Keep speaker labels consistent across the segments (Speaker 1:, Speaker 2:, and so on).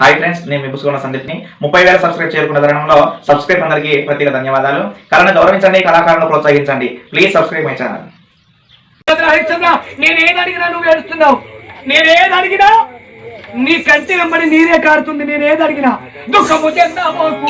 Speaker 1: Hi friends నేను మీ పుసుకున్న సందీప్ని. ముప్పై వేల సబ్స్క్రైబ్ చేరుకున్న తరుణంలో సబ్స్క్రైబ్ అందరికీ ప్రత్యేక ధన్యవాదాలు. కళను గౌరవించండి కళాకారులను ప్రోత్సహించండి. Please subscribe my channel
Speaker 2: Harishchandra అడిగినా నువ్వు ఏడుస్తున్నావు? నేనేది అడిగినా నీ కంటి వెంబడి నీరే కారుతుంది నేనేది అడిగినా? దుఃఖము చెందామోకు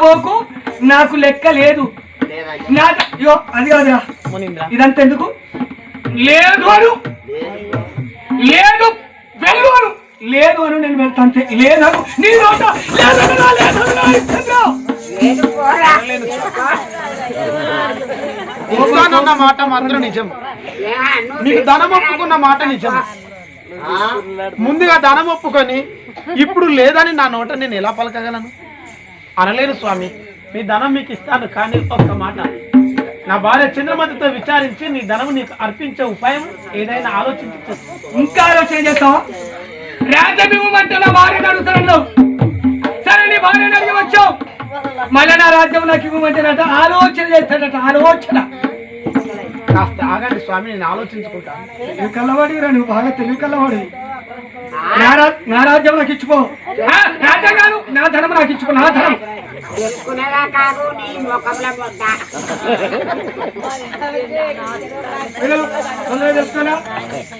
Speaker 2: చెందబోకు నాకు లెక్క లేదు. నా అయ్యో అది కాదురా. ఇదంతా ఎందుకు? లేదు అను. లేదు వెళ్ళు అను. లేదు అను నేను వెళ్తా అంతే లేదను నీ నోట. లేదనరా, లేదనరా, హరిశ్చంద్ర.
Speaker 3: ఇస్తానన్న మాట మాత్రం నిజం. నీకు ధనం ఒప్పుకున్న మాట నిజం. ముందుగా ధనం ఒప్పుకొని ఇప్పుడు లేదని నా నోట నేను ఎలా పలకగలను? అనలేను స్వామి మీ ధనం మీకు ఇస్తాను కానీ ఒక్క మాట. నా భార్య చంద్రమతితో విచారించి నీ ధనం నీకు అర్పించే ఉపాయం ఏదైనా ఆలోచించు.
Speaker 2: ఇంకా ఆలోచన చేస్తావా? రాజ్యభీమం అంటే నా భార్యను అడుగుతున్నాను సరే నీ భార్యను అడిగి వచ్చావు. మళ్ళీ నా రాజ్యం నాకు ఇవ్వమంటేనట ఆలోచన చేస్తాడట ఆలోచన.
Speaker 3: కాస్త ఆగండి స్వామి నేను ఆలోచించుకుంటాను
Speaker 2: నువ్వు కల్లవాడిరా నువ్వు బాగా తెలివి కల్లవాడి నా రా- నా రాజ్యం నాకు ఇచ్చిపో ఆ, రాజ్యం కాదు నా ధనం నాకు ఇచ్చిపో నా ధనం.
Speaker 4: చెప్పుకునేదా కాదు నీ ముఖంలో ముద్ద.
Speaker 2: వెళ్ళు, తొందరగా చెప్తున్నా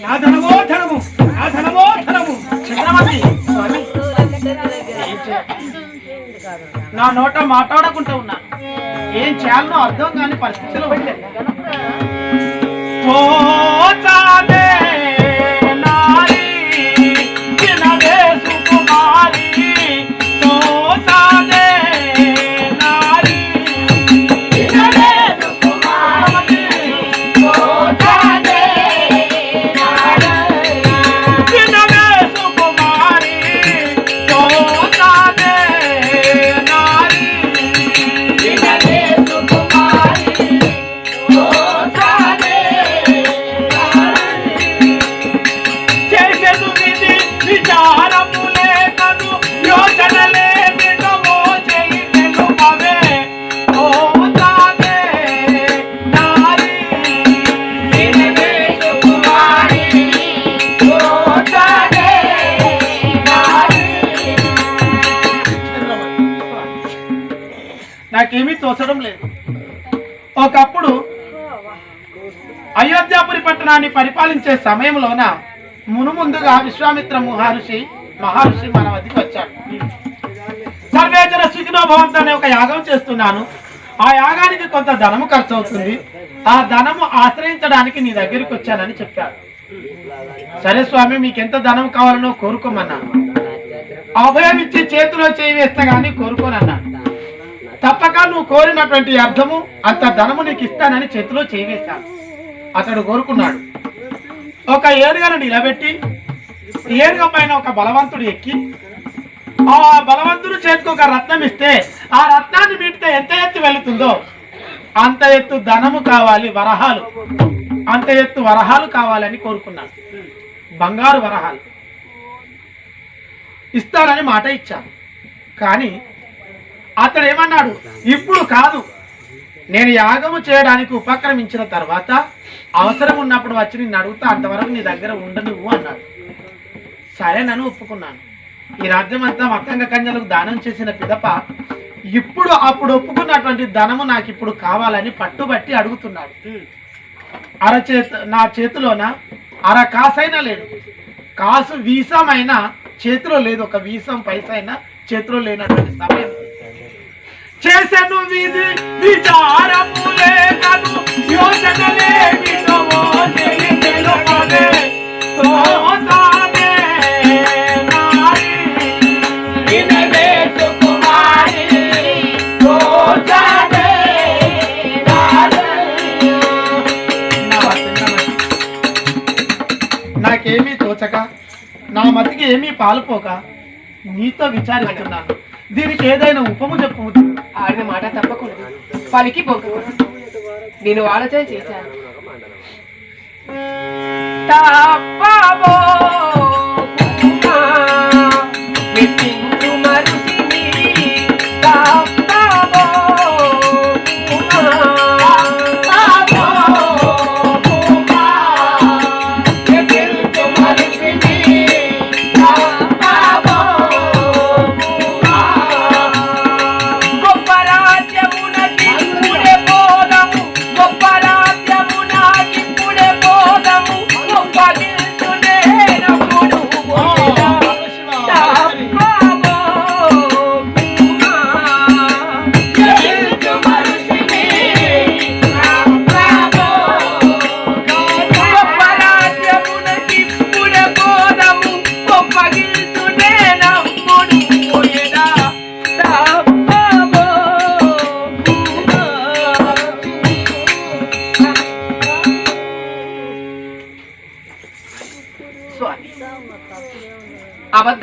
Speaker 2: నా ధనమో ధనము నా ధనమో ధనము.
Speaker 3: చంద్రమతి స్వామి. ఏం చే- నా నోట మాట్లాడకుండా ఉన్నా. ఏం చేయాలనో అర్థం కాని పరిస్థితిలో పెట్టాను పోతానే నారి, అయోధ్యాపురి పట్టణాన్ని పరిపాలించే సమయంలోన మునుముందుగా విశ్వామిత్ర మహర్షి మహర్షి మన వద్దకు వచ్చాడు. సర్వేజన సుఖినోభవంతో అనే ఒక యాగం చేస్తున్నాను. ఆ యాగానికి కొంత ధనము ఖర్చు అవుతుంది ఆ ధనము ఆశ్రయించడానికి నీ దగ్గరికి వచ్చానని చెప్పాడు. సరే స్వామి మీకు ఎంత ధనం కావాలనో కోరుకోమన్నాను. అభయం ఇచ్చి చేతిలో చేయి వేస్తా గానీ కోరుకోనన్నాడు తప్పక నువ్వు కోరినటువంటి అర్థము అంత ధనము నీకు ఇస్తానని చేతిలో చేయి వేశాను. అతడు కోరుకున్నాడు. ఒక ఏనుగను నిలబెట్టి ఏనుగ పైన ఒక బలవంతుడు ఎక్కి ఆ బలవంతుడు చేతికి ఒక రత్నం ఇస్తే ఆ రత్నాన్ని మీటితే ఎంత ఎత్తు వెళుతుందో అంత ఎత్తు ధనము కావాలి వరహాలు. అంత ఎత్తు వరహాలు కావాలని కోరుకున్నాను బంగారు వరహాలు. ఇస్తారని మాట ఇచ్చాను కానీ అతడు ఏమన్నాడు? ఇప్పుడు కాదు. నేను యాగము చేయడానికి ఉపక్రమించిన తర్వాత అవసరం ఉన్నప్పుడు వచ్చి నిన్ను అడుగుతా అంతవరకు నీ దగ్గర ఉండను అన్నాడు. సరే నన్ను ఒప్పుకున్నాను. ఈ రాజ్యం అంతా మక్కంగ కంజలకు దానం చేసిన పిదప ఇప్పుడు అప్పుడు ఒప్పుకున్నటువంటి ధనము నాకు ఇప్పుడు కావాలని పట్టుబట్టి అడుగుతున్నాడు. అరచేత నా చేతిలోన అర కాసైనా లేదు. కాసు వీసమైనా చేతిలో లేదు. ఒక వీసం పైసైనా చేతిలో లేనటువంటి సమయం. చేసను విధి విచారము లేకను యోచన లేమిటవో నాకేమీ తోచక నా మతికి ఏమీ పాలుపోక నీతో విచారిస్తున్నాను. దీనికి ఏదైనా ఉపము చెప్పవచ్చు
Speaker 5: ఆడిన మాట తప్పకూడదు. పలికి పొక్కకూడదు నేను ఆలోచన చేశాను. తప్పబో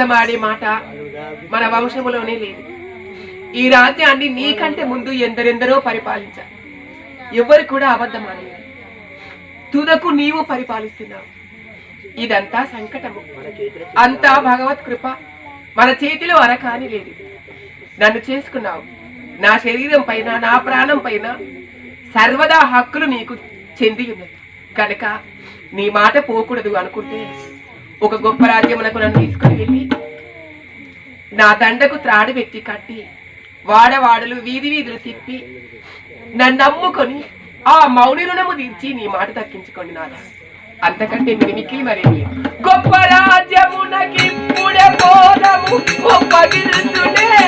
Speaker 5: అబద్ధమాడే మాట మన వంశములోనే లేదు. ఈ రాజ్యాన్ని నీకంటే ముందు ఎందరెందరో పరిపాలించారు. ఎవరు కూడా అబద్ధమాడలేదు తుదకు నీవు పరిపాలిస్తున్నావు. ఇదంతా సంకటము. అంతా భగవత్ కృప. మన చేతిలో అరకాని లేదు. నన్ను చేసుకున్నావు. నా శరీరం పైన నా ప్రాణం పైన సర్వదా హక్కులు నీకు చెంది ఉన్నది కనుక నీ మాట పోకూడదు అనుకుంటే ఒక గొప్ప రాజ్యమునకు నన్ను తీసుకుని వెళ్ళి నా దండకు త్రాడు పెట్టి కట్టి వాడవాడలు వీధి వీధులు తిప్పి నన్ను నమ్ముకొని ఆ మౌని రుణము తీర్చి నీ మాట దక్కించుకోండి నాదా. అంతకంటే మీరు మిక్కిలి గొప్ప రాజ్యమునకి ఇప్పుడే పోదము గొప్ప గిల్చునే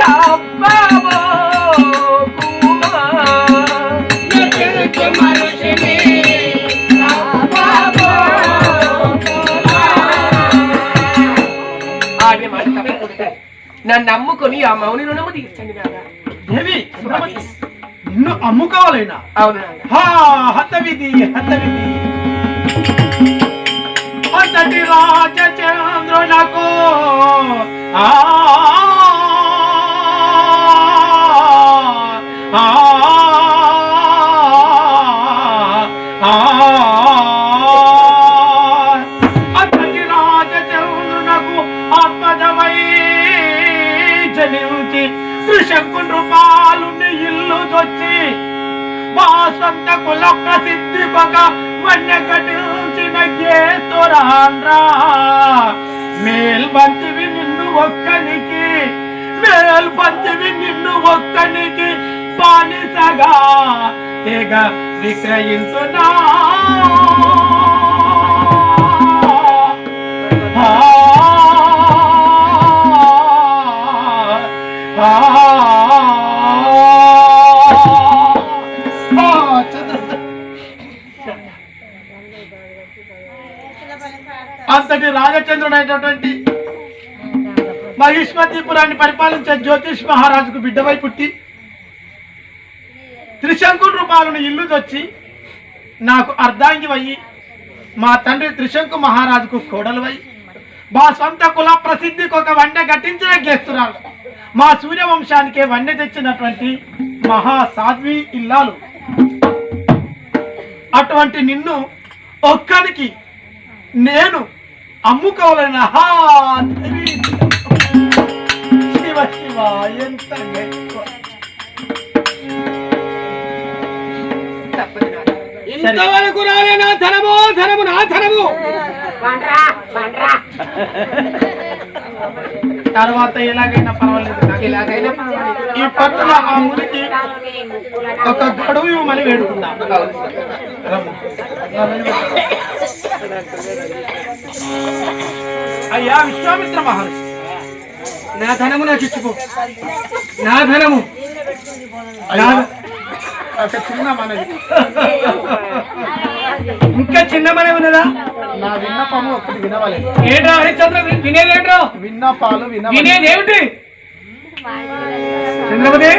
Speaker 5: తప్పబో నన్ను నమ్ముకొని ఆ మౌని రుణము తీర్చండి
Speaker 3: దేవి నిన్ను అమ్ముకోవాలైనా?
Speaker 5: అవును
Speaker 3: హతవిధి హతవిధి. అంతటి రాజచంద్రునకు ఆ, నుంచి త్రిశంకు రూపాలు ఇల్లు దొచ్చి మా సొంత కుల ప్రసిద్ధి ఒక వన్య కటించిన గేతురాండ్రా మేల్బంతివి నిన్ను ఒక్కనికి మేల్బంతివి నిన్ను ఒక్కనికి బానిసగా తెగ విక్రయించునా ఆ, చంద్ర అంతటి రాజచంద్రుడైనటువంటి మహిష్మతిపురాన్ని పరిపాలించే జ్యోతిష్ మహారాజుకు బిడ్డవై పుట్టి త్రిశంకుల రూపాలను ఇల్లు తెచ్చి నాకు అర్ధాంగివయ్యి మా తండ్రి త్రిశంకు మహారాజుకు కోడలువై మా సొంత కుల ప్రసిద్ధికి ఒక వన్నె గట్టించిన గేస్తున్నారు మా సూర్యవంశానికే వండె తెచ్చినటువంటి మహా సాధ్వి ఇల్లాలు. అటువంటి నిన్ను ఒక్కడికి నేను అమ్ముకోవాలని. శివ శివ ఎంత
Speaker 2: ఇంతవరకు రాలే నా ధనము ధనము నా ధనము.
Speaker 3: తర్వాత ఎలాగైనా పర్వాలేదు.
Speaker 5: ఎలాగైనా.
Speaker 3: ఈ పట్టుల ఆ మునికి ఒక గడువు ఇవ్వమని వేడుకుందాం. అయ్యా విశ్వామిత్ర మహర్షి.
Speaker 2: నా ధనము నాకు ఇచ్చిపో నా ధనము.
Speaker 3: ఒక చిన్న మనవి.
Speaker 2: ఇంకా చిన్న మనవి ఉన్నదా?
Speaker 3: నా విన్నపము ఒకటి వినవాలి.
Speaker 2: ఏంట్రా హరిశ్చంద్ర? వినేదేంట్రా?
Speaker 3: విన్నపాలు వినవాలి.
Speaker 2: వినేదేమిటి చంద్రపతి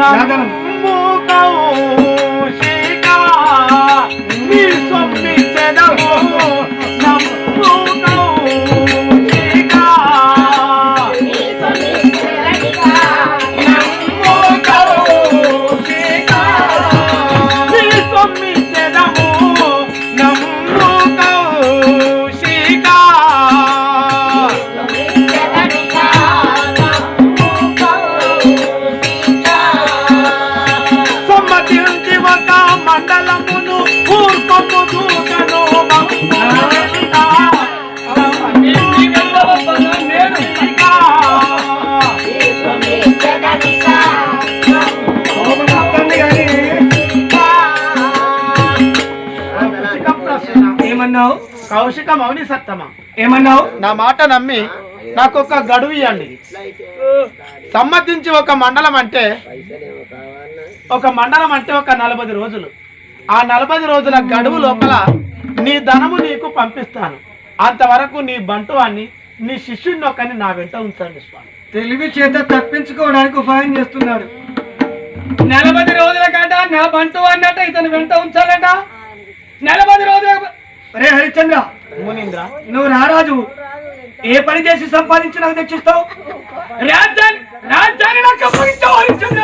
Speaker 2: నా ఏమన్నావు?
Speaker 3: కౌశిక మౌని సత్తమా.
Speaker 2: ఏమన్నావు?
Speaker 3: నా మాట నమ్మి నాకు ఒక గడువు ఇవ్వండి సమ్మతించి ఒక మండలం అంటే ఒక మండలం అంటే ఒక నలభై రోజులు. ఆ నలభై రోజుల గడువు లోపల నీ ధనము నీకు పంపిస్తాను. అంతవరకు నీ బంటువాన్ని నీ శిష్యుడిని ఒకని నా వెంట ఉంచండి స్వామి.
Speaker 2: తెలివి చేత తప్పించుకోవడానికి ఉపాయం చేస్తున్నాడు. నలభై రోజుల కంట నా బంటు అన్నట్ట ఇతను వెంట ఉంచాలట? నలభై రోజుల రే హరిశ్చంద్ర నువ్వు రారాజు. ఏ పని చేసి సంపాదించి నాకు తెచ్చిస్తావు? రాజ్యాన్ని రాజ్యాన్ని నాకు అప్పగించావు హరిశ్చంద్ర.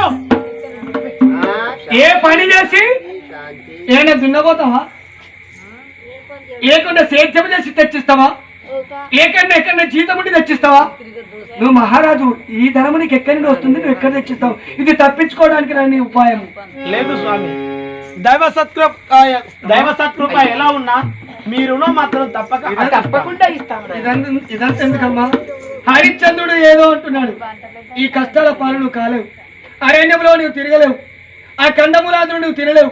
Speaker 2: ఏ పని చేసి ఏమైనా దున్నపోతావా లేకుండా సేద్యం చేసి తెచ్చిస్తావా? లేకన్నా ఎక్కడన్నా జీతం ఉండి తెచ్చిస్తావా? నువ్వు మహారాజు ఈ ధనము నీకు ఎక్కడి నుండి వస్తుంది? నువ్వు ఎక్కడ తెచ్చిస్తావు? ఇది తప్పించుకోవడానికి రాని ఉపాయం.
Speaker 3: లేదు స్వామి. దైవ సత్కృప దైవ సత్కృప ఎలా ఉన్నా మీ రుణం మాత్రం తప్పక
Speaker 5: తప్పకుండా ఇస్తాం. నాయనా.
Speaker 2: ఇదంతా ఎందుకమ్మా? హరిశ్చంద్రుడు ఏదో అంటున్నాడు. ఈ కష్టాల పాలు నువ్వు కాలేవు. అరణ్యంలో నువ్వు తిరగలేవు. ఆ కందమూలాదులు నువ్వు తినలేవు.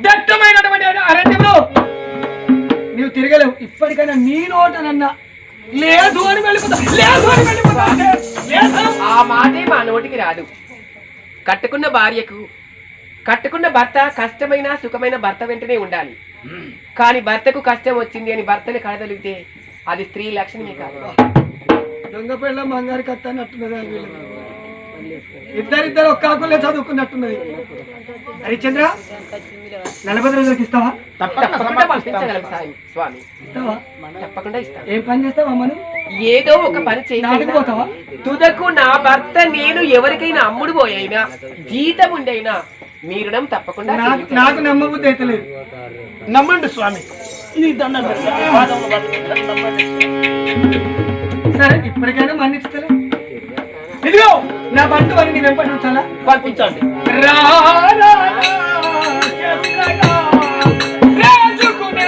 Speaker 2: దట్టమైనటువంటి అరణ్యంలో నువ్వు తిరగలేవు. ఇప్పటికైనా నీ నోటనన్నా లేదు అని వెళ్ళిపోతా. లేదు అని వెళ్ళిపోతా. అంటే, లేదు.
Speaker 5: ఆ మాటే మా నోటికి రాదు. కట్టుకున్న భార్యకు కట్టుకున్న భర్త కష్టమైన సుఖమైన భర్త వెంటనే ఉండాలి. కానీ భర్తకు కష్టం వచ్చింది అని భర్తని కడదలిగితే అది స్త్రీ లక్షణమే కాదు.
Speaker 2: దొంగ పెళ్ళ బంగారు కత్త అన్నట్టున్నది ఆ వీళ్ళకి. ఇద్దరిద్దరు ఒక్క ఆకులే చదువుకున్నట్టున్నది. హరిచంద్ర నలభై రోజులకి ఇస్తావా?
Speaker 3: తప్పక
Speaker 5: తప్పకుండా
Speaker 2: ఇస్తావా? ఏం పని చేస్తావా మనం
Speaker 5: ఏదో ఒక పని
Speaker 2: పోతావా?
Speaker 5: తుదకు నా భర్త నేను ఎవరికైనా అమ్ముడు పోయైనా జీతం ఉండైనా మీ రుణం తప్పకుండా
Speaker 2: నాకు నమ్మబుద్ధి అయితే లేదు.
Speaker 3: నమ్మండి స్వామి. దండం.
Speaker 2: సరే ఇప్పటికైనా మన్నిస్తలే ఇదిగో నా బంటు అని నీ వెంపటి ఉంచాలా
Speaker 3: పంపించండి
Speaker 2: రా, రా, చంద్రగా, రాజుకునే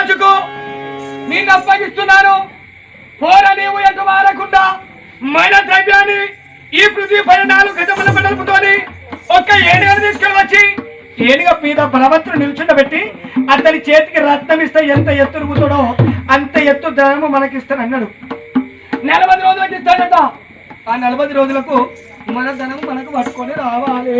Speaker 2: రాజుకు నీకు అప్పగిస్తున్నాను పోర నీవు ఎటు మారకుండా మన ద్రవ్యాన్ని ఈ పృథ్వీ నాలుగు గజముల మండలపుతోని ఒక్క ఏనుగను తీసుకెళ్ళి వచ్చి ఏనుగ మీద బలవంతుడు నిల్చుండబెట్టి అతని చేతికి రత్నం ఇస్తే ఎంత ఎత్తు రుగుతాడో అంత ఎత్తు ధనము మనకిస్తాను అన్నాడు నలభై రోజులకు ఇస్తాడట ఆ నలభై రోజులకు మన ధనం మనకు పట్టుకొని రావాలి.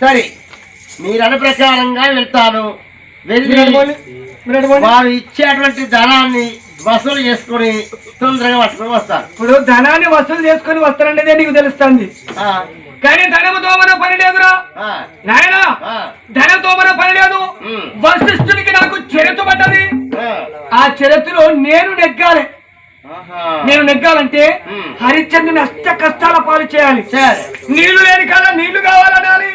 Speaker 6: సరే ప్రకారంగా వెళ్తాను. వెళ్ళి
Speaker 2: మీరు పోనీ, మీరు పోనీ.
Speaker 6: వారు ఇచ్చేటువంటి ధనాన్ని వసూలు చేసుకొని తొందరగా పట్టుకొని వస్తాను
Speaker 2: ఇప్పుడు ధనాన్ని వసూలు చేసుకొని వస్తారనేదే నీకు తెలుస్తుంది? కానీ ధనముతో మన పని లేదురా. నాయనా
Speaker 6: ఆ,
Speaker 2: ధనంతో మన పని లేదు. వశిష్ఠునికి నాకు చెరతు పడ్డది.
Speaker 6: ఆ,
Speaker 2: చెరతులో నేను నెగ్గాలి. నేను నెగ్గాలంటే
Speaker 6: ఉమ్.
Speaker 2: హరిశ్చంద్రుని అష్ట కష్టాల పాలు చేయాలి.
Speaker 6: సరే.
Speaker 2: నీళ్ళు లేని కాడ నీళ్ళు కావాలనాలి.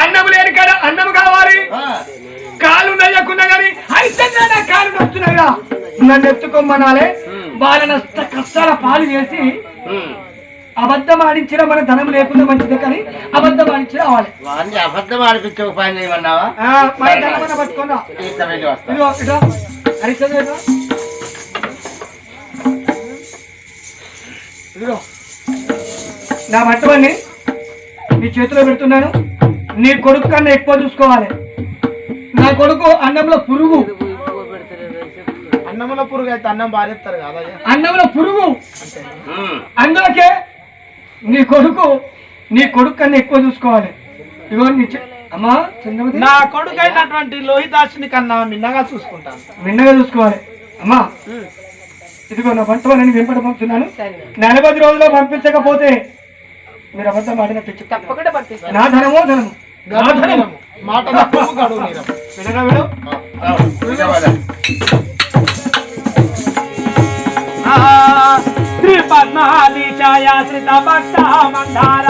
Speaker 2: అన్నం లేని కాడ అన్నం కావాలి. కాలు నయ్యకున్నా గాని నా కాలు నొస్తున్నాయిరా నన్ను ఎత్తుకోమనాలే.
Speaker 6: ఉమ్.
Speaker 2: వాళ్ళని అష్ట కష్టాల పాలు చేసి. అబద్ధం ఆడించిన మన ధనం లేకుండా మంచిదే కానీ అబద్ధం ఆడించిన రావాలి
Speaker 6: వారిని అబద్ధం ఆడిపించే ఉపాయం చేయమన్నావా
Speaker 2: మన ధనం పట్టుకున్నా.
Speaker 6: వెళ్ళి
Speaker 2: నా బట్టవన్నీ నీ చేతిలో పెడుతున్నాను. నీ కొడుకు కన్నా ఎక్కువ చూసుకోవాలి. నా కొడుకు అన్నంలో పురుగు.
Speaker 3: అన్నముల పురుగు అయితే అన్నం బారేస్తారు కదా
Speaker 2: అన్నంలో పురుగు. అందులోకే నీ కొడుకు నీ కొడుకు కన్నా ఎక్కువ చూసుకోవాలి. ఇగో నీ చె- అమ్మా చంద్రమతి.
Speaker 3: నా కొడుకైనటువంటి లోహితాసుని కన్నా మిన్నగా చూసుకుంటాను.
Speaker 2: మిన్నగా చూసుకోవాలి. అమ్మా ఇదిగో నా వంట వాళ్ళని వెంపట పంపుతున్నాను. నలభై రోజుల్లో పంపించకపోతే మీరు అబద్ధం ఆడినట్టు.
Speaker 5: తప్పకుండా పంపిస్తాను.
Speaker 2: నా ధనమో ధనము. నా ధనము.
Speaker 3: మాట నీరము.
Speaker 2: వినగా విడు
Speaker 3: శ్రీ పద్మాలి భక్త మందార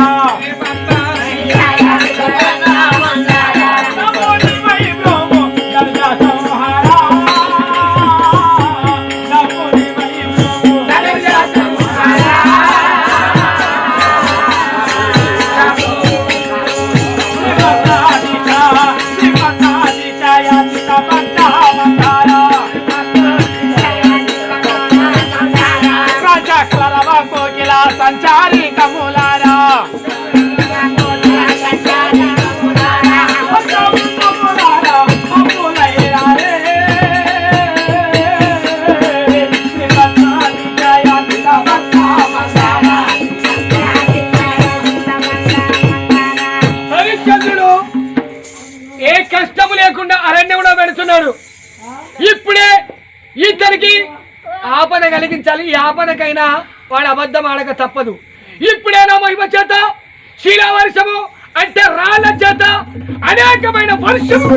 Speaker 2: ఆపద యాపనకైనా వాడు అబద్ధం ఆడక తప్పదు ఇప్పుడైనా మహిమ చేత శిలావర్షము అంటే రాళ్ళ చేత అనేకమైన వర్షము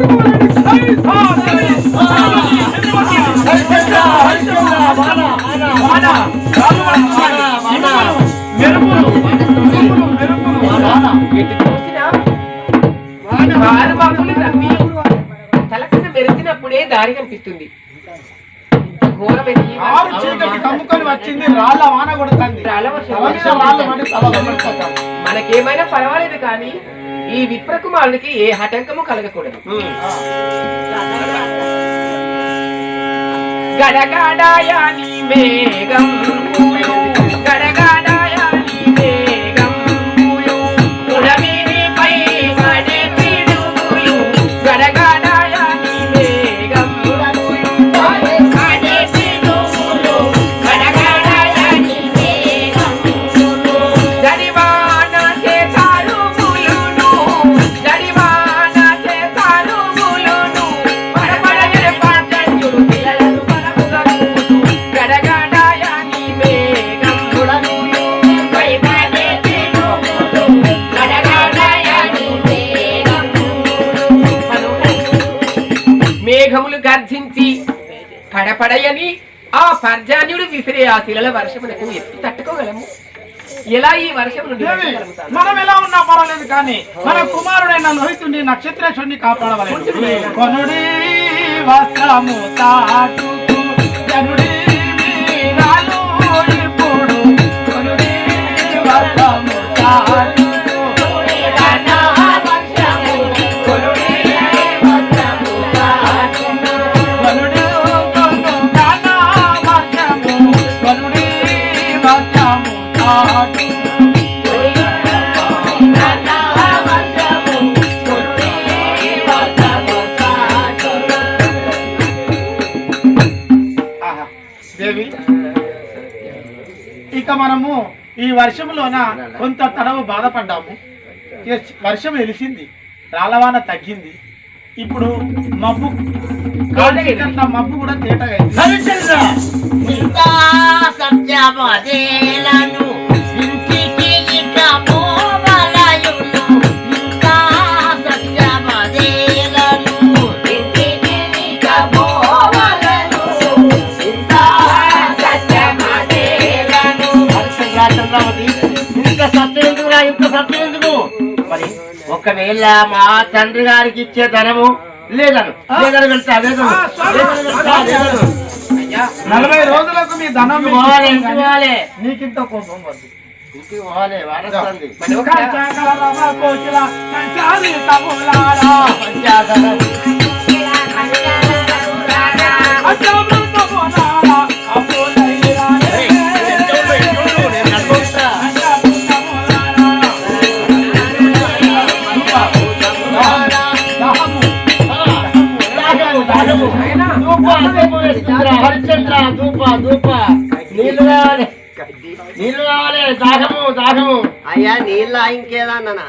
Speaker 2: కురవాలని
Speaker 5: మెరిచినప్పుడే దారి కనిపిస్తుంది
Speaker 3: ఆరు చీకటి కమ్ముకొని వచ్చింది రాళ్ళ వాన కొడుతుంది.
Speaker 5: మనకేమైనా పర్వాలేదు కానీ ఈ విప్రకుమారునికి ఏ హటంకము కలగకూడదు. గడగడాయాని మేఘం. పూలు, పర్జాన్యుడు విసిరే ఆ శిలల వర్షమునకు ఎత్తి తట్టుకోగలము ఎలా ఈ వర్షం?
Speaker 3: మనం ఎలా ఉన్నా పర్వాలేదు కానీ మన కుమారుడైన లోహితుడిని నక్షత్రేశ్వరుని కాపాడవలేదు కొనుడి వస్త్రము తాటుకు జనుడి వర్షంలోన కొంత తడవ బాధపడ్డాము. వర్షం వెలిసింది. రాలవాన తగ్గింది. ఇప్పుడు మబ్బు మబ్బు కూడా తేటగా
Speaker 6: ఇంత ఎందుకు? మరి ఒకవేళ మా తండ్రి గారికి ఇచ్చే ధనము లేదను. లేదని వెళ్తా లేదను.
Speaker 3: నలభై రోజులకు మీ ధనం
Speaker 6: ఇంటికి పోవాలి ఇంటికి పోవాలి
Speaker 3: నీకింత కోపం వద్దు.
Speaker 6: ఇంటికి పోవాలి వారస్తుంది హరిశ్చంద్ర ధూప ధూప నీళ్ళు కావాలి నీళ్ళు కావాలి దాహము దాహము
Speaker 7: అయ్యా నీళ్ళ ఇంకేదన్నా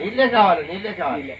Speaker 6: నీళ్ళే కావాలి నీళ్ళే కావాలి.